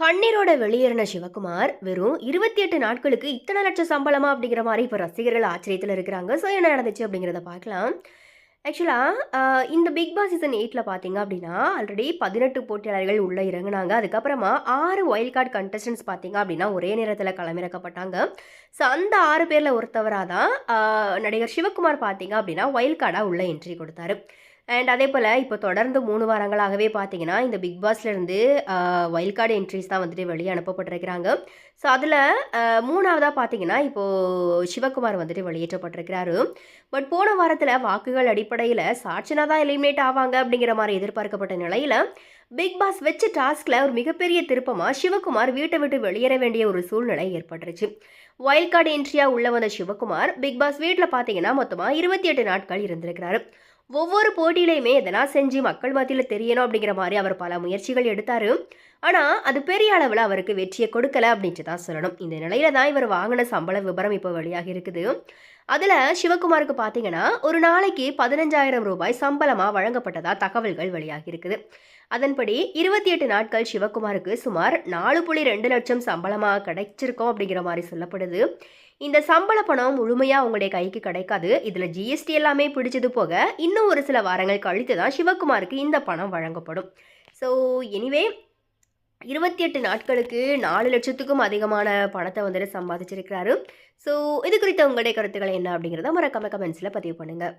கண்ணீரோட வெளியேறின சிவகுமார் வெறும் இருபத்தி எட்டு நாட்களுக்கு இத்தனை லட்சம் சம்பளமா அப்படிங்கிற மாதிரி இப்போ ரசிகர்கள் ஆச்சரியத்தில் இருக்கிறாங்க. ஸோ என்ன நடந்துச்சு அப்படிங்கிறத பார்க்கலாம். ஆக்சுவலாக இந்த பிக் பாஸ் சீசன் எயிட்டில் பார்த்தீங்க அப்படின்னா ஆல்ரெடி பதினெட்டு போட்டியாளர்கள் உள்ளே இறங்குனாங்க. அதுக்கப்புறமா ஆறு ஒயில்ட் கார்டு கண்டஸ்டன்ஸ் பார்த்தீங்க அப்படின்னா ஒரே நேரத்தில் களமிறக்கப்பட்டாங்க. ஸோ அந்த ஆறு பேரில் ஒருத்தவராக தான் நடிகர் சிவகுமார் பார்த்தீங்க அப்படின்னா ஒயில்ட் கார்டாக உள்ள என்ட்ரி கொடுத்தாரு. அண்ட் அதே போல் இப்போ தொடர்ந்து மூணு வாரங்களாகவே பார்த்தீங்கன்னா இந்த பிக் பாஸ்லேருந்து வைல்ட் கார்டு என்ட்ரிஸ் தான் வந்துட்டு வெளியே அனுப்பப்பட்டிருக்கிறாங்க. ஸோ அதில் மூணாவதாக பார்த்தீங்கன்னா இப்போது சிவகுமார் வந்துட்டு வெளியேற்றப்பட்டிருக்கிறாரு. பட் போன வாரத்தில் வாக்குகள் அடிப்படையில் சாட்சினா தான் எலிமினேட் ஆவாங்க அப்படிங்கிற மாதிரி எதிர்பார்க்கப்பட்ட நிலையில் பிக் பாஸ் வச்ச டாஸ்கில் ஒரு மிகப்பெரிய திருப்பமாக சிவகுமார் வீட்டை விட்டு வெளியேற வேண்டிய ஒரு சூழ்நிலை ஏற்பட்டுருச்சு. வைல்ட் கார்டு என்ட்ரியாக உள்ள வந்த சிவகுமார் பிக் பாஸ் வீட்டில் பார்த்தீங்கன்னா மொத்தமாக இருபத்தி எட்டு நாட்கள் இருந்திருக்கிறாரு. ஒவ்வொரு போட்டியிலையுமே எதனா செஞ்சு மக்கள் மத்தியில் தெரியணும் அப்படிங்கிற மாதிரி அவர் பல முயற்சிகள் எடுத்தாரு. ஆனால் அது பெரிய அளவில் அவருக்கு வெற்றியை கொடுக்கல அப்படின்ட்டு தான் சொல்லணும். இந்த நிலையில தான் இவர் வாங்கின சம்பள விபரம் இப்போ வெளியாகி இருக்குது. அதில் சிவகுமாருக்கு பார்த்தீங்கன்னா ஒரு நாளைக்கு பதினஞ்சாயிரம் ரூபாய் சம்பளமாக வழங்கப்பட்டதா தகவல்கள் வெளியாகி இருக்குது. அதன்படி இருபத்தி எட்டு நாட்கள் சிவகுமாருக்கு சுமார் நாலு புள்ளி ரெண்டு லட்சம் சம்பளமாக கிடைச்சிருக்கோம் அப்படிங்கிற மாதிரி சொல்லப்படுது. இந்த சம்பள பணம் முழுமையாக உங்களுடைய கைக்கு கிடைக்காது. இதில் ஜிஎஸ்டி எல்லாமே பிடிச்சது போக இன்னும் ஒரு சில வாரங்கள் கழித்து தான் சிவகுமாருக்கு இந்த பணம் வழங்கப்படும். ஸோ எனிவே இருபத்தி எட்டு நாட்களுக்கு நாலு லட்சத்துக்கும் அதிகமான பணத்தை வந்துட்டு சம்பாதிச்சிருக்கிறாரு. ஸோ இது குறித்த உங்களுடைய கருத்துக்கள் என்ன அப்படிங்கிறத மறக்காம கமெண்ட்ஸில் பதிவு பண்ணுங்கள்